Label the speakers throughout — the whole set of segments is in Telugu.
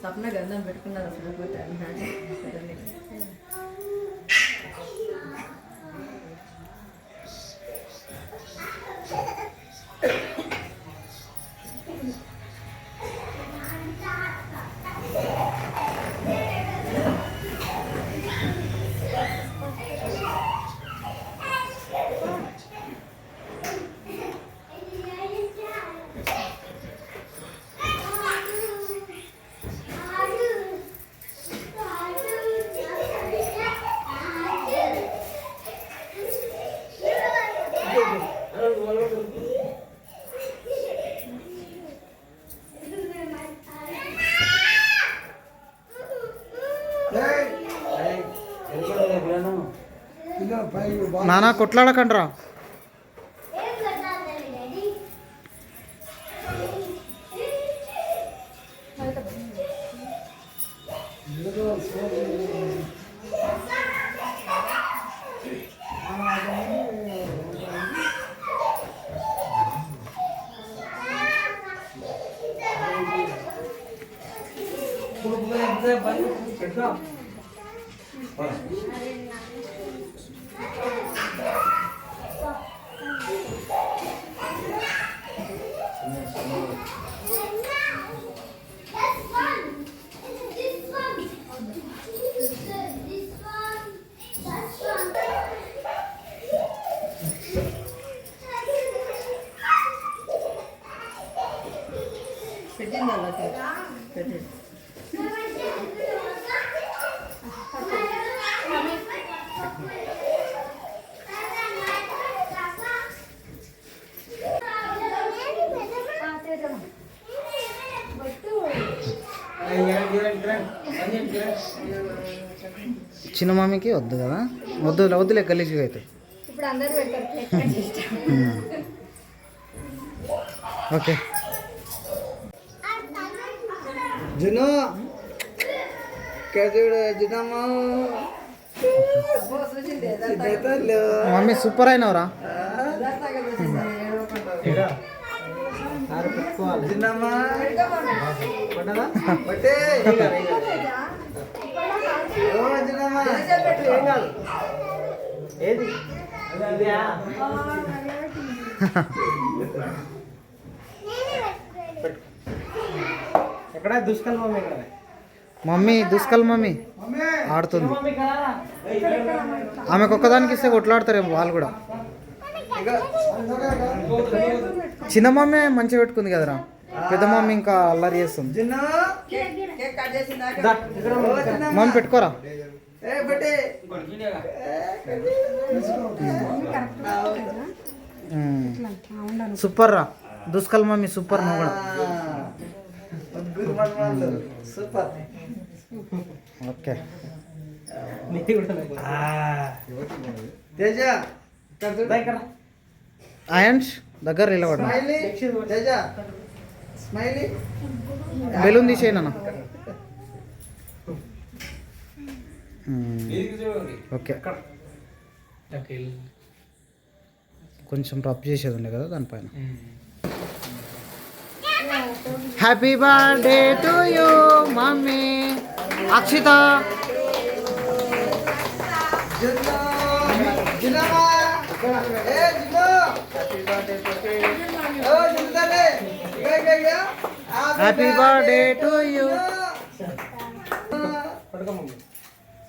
Speaker 1: స్వప్న గంధం పెట్టుకున్నారు అసలు.
Speaker 2: నానా కొట్లాడకండ్రా.
Speaker 1: పెట్టింది అలా
Speaker 2: చిన్న మమ్మీకి వద్దు కదా? వద్దు వద్దులే గలీజ్గా అయితే.
Speaker 3: ఇప్పుడు అందరు పెడతారు. ప్లేట్ కట్ చేసి.
Speaker 2: ఓకే జును. చూడు జునమ్మా. మమ్మీ సూపర్ అయినవరా? ఏది
Speaker 4: ఎక్కడ? దుష్కల్ మమ్మీ
Speaker 2: దుష్కల్ మమ్మీ. ఆడుతుంది. ఆమెకు ఒక్కదానికి ఇస్తే కొట్లాడతారేమో వాళ్ళు కూడా. చిన్న మమ్మీ మంచిగా పెట్టుకుంది కదరా. పెద్ద మమ్మీ ఇంకా అల్లరి చేస్తుంది. మమ్మీ పెట్టుకోరా. సూపర్ రా దుష్కల్ మమ్మీ సూపర్ నువ్వు కూడా
Speaker 4: సూపర్
Speaker 2: ఓకే
Speaker 4: తేజ దగ్గర
Speaker 2: అయన్స్ దగ్గర నిలబడ.
Speaker 4: స్మైలీ తేజ. స్మైలీ.
Speaker 2: బెలూన్ తీసేయనా ఓకే. కొంచెం రబ్ చేసేది ఉండే కదా దానిపైన. happy birthday to you mummy Akshita
Speaker 4: జిన్నమ్మా ఏ జిన్ను ఓ జిన్ను తల్లి ఇగో ఇగో ఇగో
Speaker 2: హ్యాపీ బర్త్డే టు యూ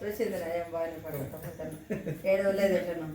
Speaker 1: చూసిందిరా ఏం బాగానే పడుకుంటాను ఏడవలేదు ఎట్లను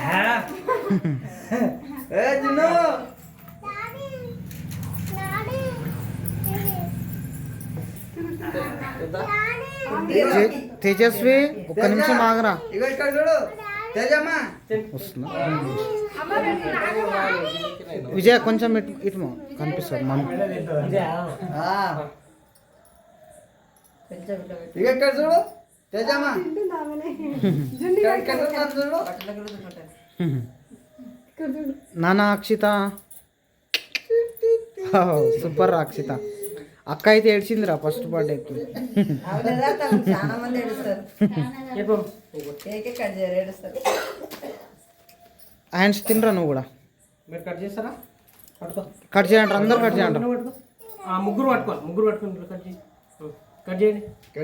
Speaker 4: జిన్నమ్మా ఏ జిన్ను
Speaker 2: తే- తేజస్వి ఒక్క నిమిషం ఆగరా.
Speaker 4: ఇగో ఇక్కడ చూడు. తేజమ్మా.
Speaker 2: వస్తున్నా. విజయ కొంచెం ఇటు ఇటు మా. కనిపిస్తుంది మమ్మీ
Speaker 4: ఆ,
Speaker 1: కొంచెం ఇట్లా పెట్టి
Speaker 4: ఇగో ఇక్కడ చూడు. తేజమ్మా.
Speaker 2: నాన్న అక్షిత. సూపర్ రా అక్షిత. అక్క అయితే ఏడ్చిందిరా ఫస్ట్ బర్త్డేకి
Speaker 1: ఏడుస్తారు.
Speaker 2: హ్యాండ్స్ తినరా నువ్వు కూడా?
Speaker 5: మీరు కట్ చేస్తారా? పట్టుకో.
Speaker 2: కట్ చేయండి అందరు కట్ చేయండి.
Speaker 5: ముగ్గురు పట్టుకోవాలి ముగ్గురు పట్టుకుని కట్ చేయి. ఉం. కట్ చేయండి.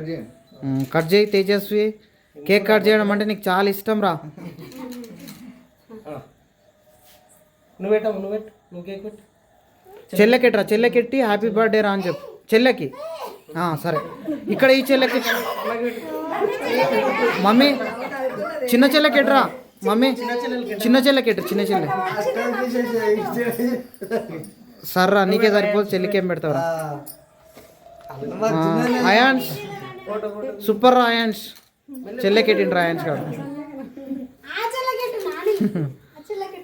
Speaker 4: చేయండి.
Speaker 2: కట్ చేయి తేజస్వి. కేక్ కట్ చేయడం అంటే నీకు చాలా ఇష్టం రా.
Speaker 5: ఆ. నువ్వు పెట్టావు నువ్వు పెట్టు నువ్వు కేక్ పెట్టు.
Speaker 2: చెల్లెకెట్రా చెల్లెకెట్టి హ్యాపీ బర్త్డే రా అని చెప్పు. చెల్లెకి? ఆ, సరే. ఇక్కడ ఈ చెల్లెకి మమ్మీ చిన్న చెల్లెకెట్రా మమ్మీ చిన్న చెల్లెకెట్టు చిన్న చెల్లె. సర్రా నీకే సరిపోదు. చెల్లికేం పెడతావురా? అయాన్స్ సూపర్ రా అయాన్స్ చెల్లెకెట్టిండ్రా అయాన్స్ కాదు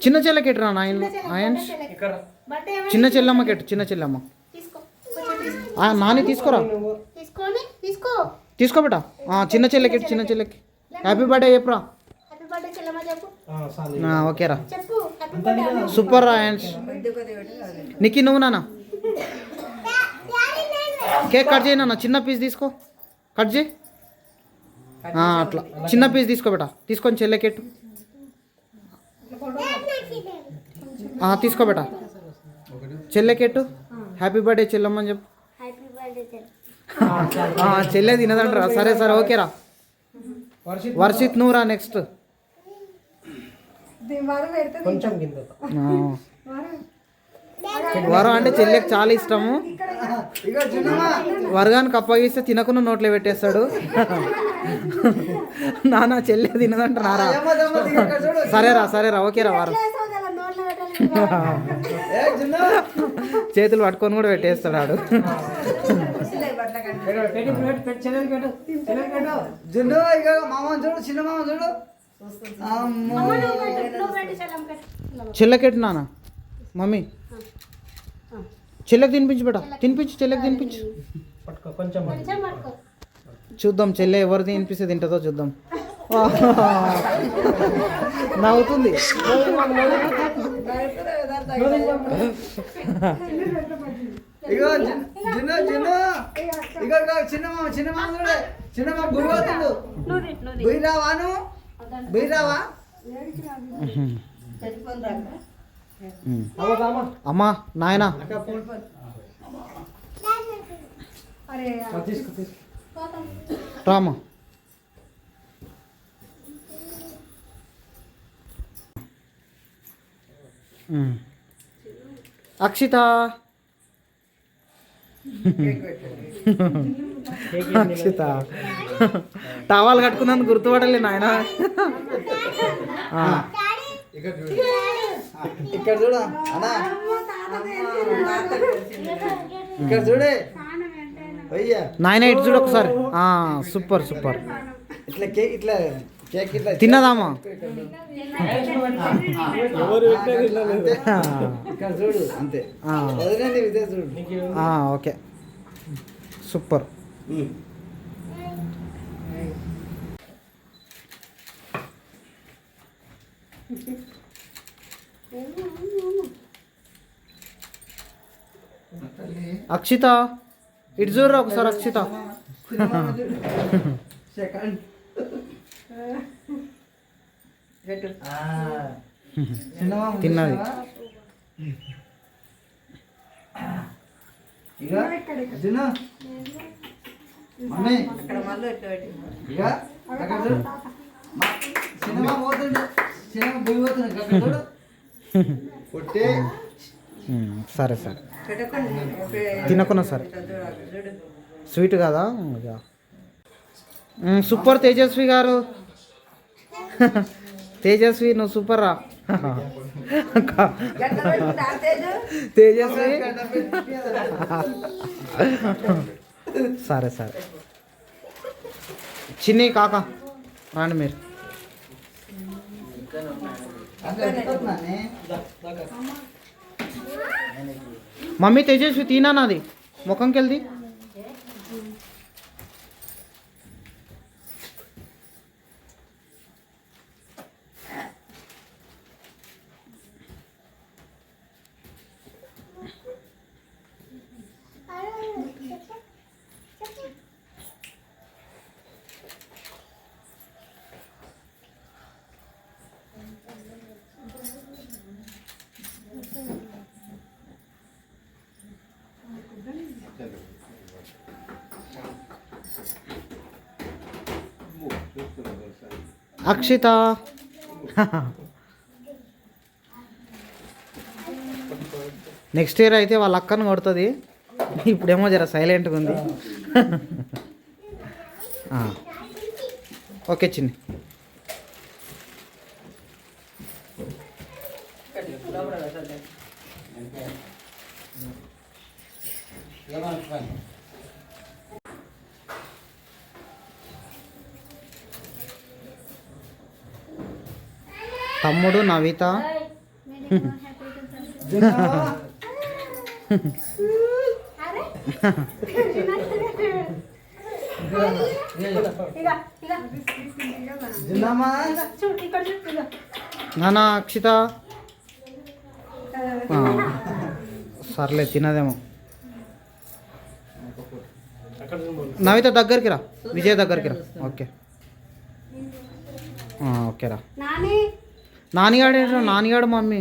Speaker 2: చిన్న చెల్లెకెట్టురా నాయన? అయాన్స్
Speaker 5: ఇక్కడ
Speaker 2: చిన్న చెల్లమ్మ కెట్టు చిన్న చెల్లమ్మ. ఆ, నాని తీసుకోరా?
Speaker 3: తీసుకొని తీసుకో.
Speaker 2: ఆ, చిన్న చెల్లెకి చిన్న చెల్లెకి. హ్యాపీ బర్త్డే చెప్పురా.
Speaker 3: హ్యాపీ బర్త్డే చెల్లమ్మ చెప్పు.
Speaker 5: ఆ, చాలు
Speaker 2: ఆ, ఓకేరా. సూపర్ రా
Speaker 1: అది.
Speaker 2: నిక్కి నువ్వు నాన్న? కేక్ కట్ చేయి నాన్న. చిన్న పీస్ తీసుకో. కట్ చేయి. అట్లా. చిన్న పీస్ తీసుకో బేటా తీసుకొని చెల్లెకెట్టు. ఆ, తీసుకో బేటా చెల్లెకెట్టు. హ్యాపీ బర్త్డే చెల్లమ్మని చెప్పు.
Speaker 3: హ్యాపీ బర్త్డే
Speaker 2: ఆ, చెల్లె తినదంటరా. సరే సరే ఓకేరా
Speaker 5: వర్షిత్
Speaker 2: వర్షిత్ నువ్వురా నెక్స్ట్. వరం అంటే చెల్లెకి చాలా ఇష్టము. వరగానికి అప్పగిస్తే తినకుండా నోట్లో పెట్టేస్తాడు. నాన్న చెల్లె తినదంట నారా సరేరా సరేరా ఓకేరా వారం.
Speaker 3: నోట్లో పెట్టాలి
Speaker 4: ఏ జిన్ను
Speaker 2: చేతులు పట్టుకొని కూడా పెట్టేస్తాడు ఆడు. చెల్లెకెట్టు నాన్న. మమ్మీ. చెల్లెకి తినిపించు బేట. తినిపించు చెల్లెకి తినిపించు. చూద్దాం చెల్లె ఎవరు తినిపిస్తే తింటుందో చూద్దాం. నవ్వుతుంది.
Speaker 4: ఇగో చిన్న మామ చిన్న మామ చూడు. చిన్న మామ
Speaker 3: నువ్వు
Speaker 5: అమ్మ,
Speaker 2: నాయనా. రామా. అక్షిత. అక్షిత. టవాల్ కట్టుకున్నాను గుర్తుపడలే నాయన.
Speaker 4: ఇక్కడ చూడు. అన్నా.
Speaker 1: తెలిసింది.
Speaker 4: ఇక్కడ చూడే. అయ్యా.
Speaker 2: నాయన ఇటు చూడు ఒకసారి. ఆ, సూపర్ సూపర్.
Speaker 4: ఇట్లా కేక్ ఇట్లా కేక్ ఇట్లా
Speaker 2: తిన్నదామా.
Speaker 4: ఇక్కడ చూడు. అంతే. ఇదే చూడు.
Speaker 2: ఆ, ఓకే. సూపర్. అక్షిత ఇటు చూడరా ఒకసారి అక్షిత. తిన్నది.
Speaker 4: సినిమా పోతుండు. సినిమా పోయి పోతుంది
Speaker 2: సరే సరే. తినకున్నా సరే. స్వీట్ కదా? సూపర్ తేజస్వి గారు. తేజస్వి నువ్వు సూపర్ రా? తేజస్వి. సరే సరే. చిన్ని కాక రాండి మీరు.
Speaker 4: అక్కడ.
Speaker 2: మమ్మీ తేజస్వి తీనా నాది? ముఖంకి అక్షిత. నెక్స్ట్ ఇయర్ అయితే వాళ్ళ అక్కను కొడుతుంది. ఇప్పుడేమో జర సైలెంట్గా ఉంది. ఓకే చిన్ని.
Speaker 1: లోపల
Speaker 2: తమ్ముడు నవిత. నానా అక్షిత. సర్లే తినదేమో. నవిత దగ్గరికి రా విజయ్ దగ్గరికి రా. ఓకే. ఓకే రా.
Speaker 3: నాని
Speaker 2: నానిగాడు నానిగాడు మమ్మీ.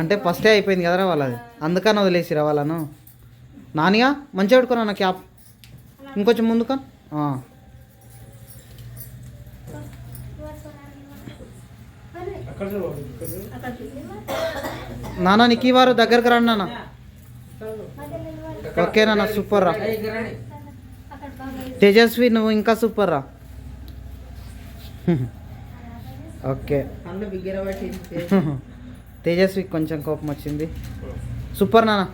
Speaker 2: అంటే ఫస్టే అయిపోయింది కదరా వాళ్ళది. అందుకని వదిలేసిరా వాళ్ళను. నానిగా మంచిగా పెట్టుకున్నా నా క్యాప్. ఇంకొంచెం ముందుకా నాన్న నీకు వారు దగ్గరికి రండి నాన్న. ఓకే నాన్న సూపర్ రా. తేజస్వి నువ్వు ఇంకా సూపర్ రా. ఓకే. తేజస్వి కొంచెం కోపం వచ్చింది. సూపర్ నాన్న.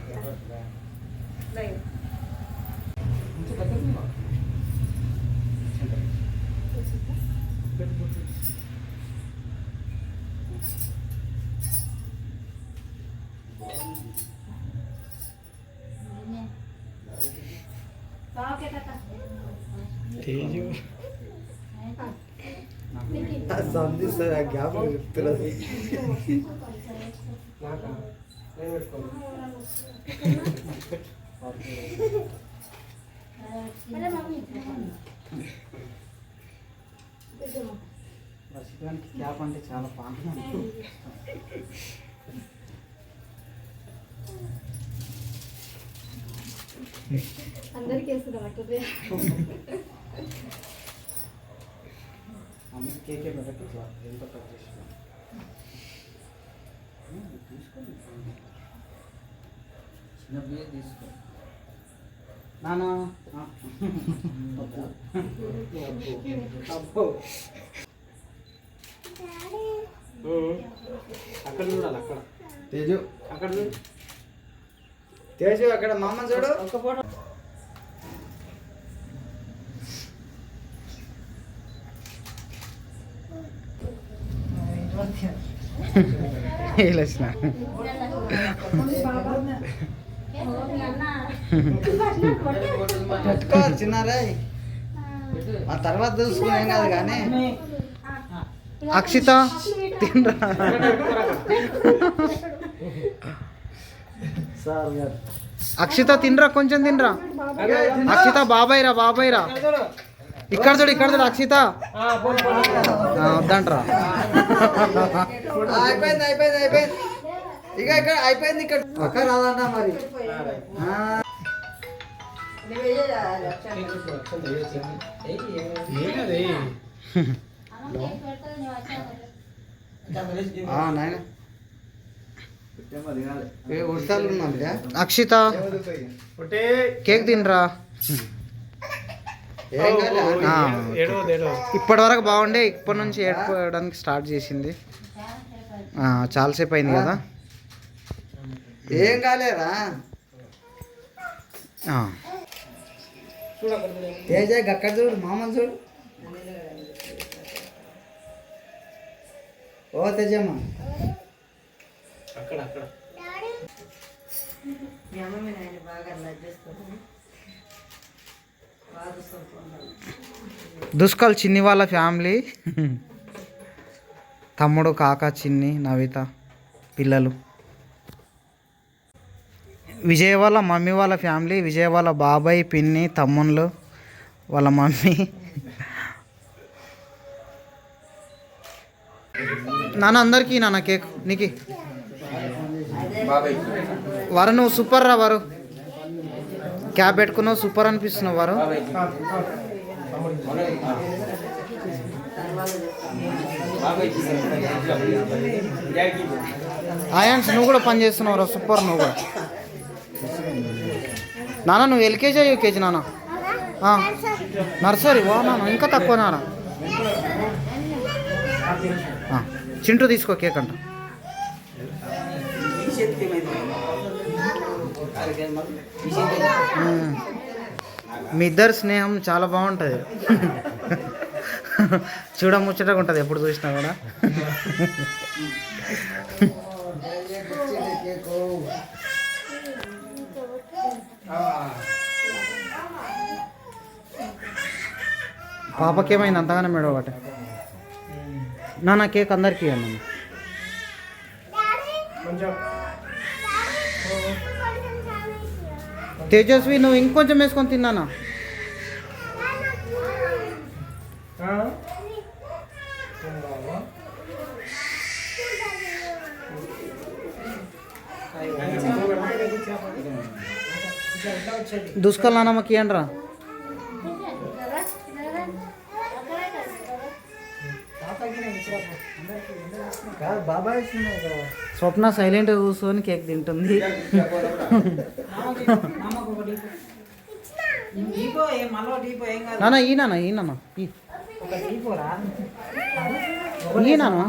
Speaker 4: గ్యాప్ చెప్తున్నది
Speaker 5: నాకా? నేను పెట్టుకోను.
Speaker 3: అదే మమ్మీ
Speaker 2: క్యాప్ అంటే చాలా పాంతం
Speaker 3: అందరికి వేస్తున్నాం
Speaker 2: కేకే పెట్టకు ఇట్లా ఎంత కట్ చేసిన. చిన్న బియ్య తీసుకో. నానా.
Speaker 5: అక్కడ చూడాలి అక్కడ.
Speaker 4: తేజు.
Speaker 5: అక్కడ చూడు.
Speaker 4: తేజు అక్కడ మా అమ్మ చూడు.
Speaker 1: ఒక్క ఫోటో.
Speaker 2: వేలేసిన
Speaker 4: పెట్టుకో చిన్నారే. ఆ తర్వాత చూసుకునేం కాదు కానీ.
Speaker 2: అక్షిత తినరా? అక్షిత తినరా? కొంచెం తినరా?
Speaker 4: చిన్న.
Speaker 2: అక్షిత బాబాయ్ రా బాబాయ్ రా. ఇక్కడ చూడు ఇక్కడ చూడు అక్షిత. వద్దంట్రా.
Speaker 4: అయిపోయింది అయిపోయింది అయిపోయింది. ఇక ఇక్కడ అయిపోయింది ఇక్కడ. అక్క రాదంట మరి.
Speaker 2: అక్షిత. కేక్ తినరా
Speaker 4: ఏం కాలే
Speaker 2: ఆ.
Speaker 5: ఏడవది ఏడవది
Speaker 2: ఇప్పటి వరకు బాగుండే ఇప్పటి నుంచి ఏడుకోవడానికి స్టార్ట్ చేసింది. ఆ, చాలాసేపు అయింది కదా.
Speaker 4: ఏం కాలేరా
Speaker 2: ఆ.
Speaker 4: తేజ అక్కడ చూడు మామూలు చూడు. ఓ తేజమ్మ.
Speaker 5: అక్కడ అక్కడ.
Speaker 1: మీ అమ్మ మీ నాయన బాగా
Speaker 2: దుష్కల్ చిన్ని వాళ్ళ ఫ్యామిలీ. తమ్ముడు కాక చిన్ని నవిత పిల్లలు. విజయ్ వాళ్ళ మమ్మీ వాళ్ళ ఫ్యామిలీ విజయ్ వాళ్ళ బాబాయ్ పిన్ని తమ్ముళ్ళు వాళ్ళ మమ్మీ. నాన్న అందరికీ నాన్న కేక్ నీకి. వరు నువ్వు సూపర్ రా వరు క్యాబ్ పెట్టుకున్నావు సూపర్ అనిపిస్తున్నావు వారు. ఆయాన్స్ నువ్వు కూడా పని చేస్తున్నావు రా సూపర్ నువ్వు కూడా. నాన్న నువ్వు ఎల్కేజీ యూకేజీ నాన్న? నర్సరీ? వా నాన్న ఇంకా తక్కువ నాన్న. చింటూ తీసుకో కేక్ అంట. మీ ఇద్దరు స్నేహం చాలా బాగుంటుంది. చూడ ముచ్చటగా ఉంటుంది ఎప్పుడు చూసినా కూడా. పాపకేమైంది అంతగానే మేడం ఒకటి. నా కేక్ అందరికీ ఇవ్వండి
Speaker 5: కొంచెం
Speaker 2: తేజస్వి నువ్వు ఇంకొంచెం వేసుకొని తిన్నానా? దుష్కల్ నాన్నమ్మకి స్వప్న సైలెంట్ కూర్చొని కేక్ తింటుంది. నాన్న ఈ నాన్న ఈ నాన్న ఈ. ఈ నాన్న.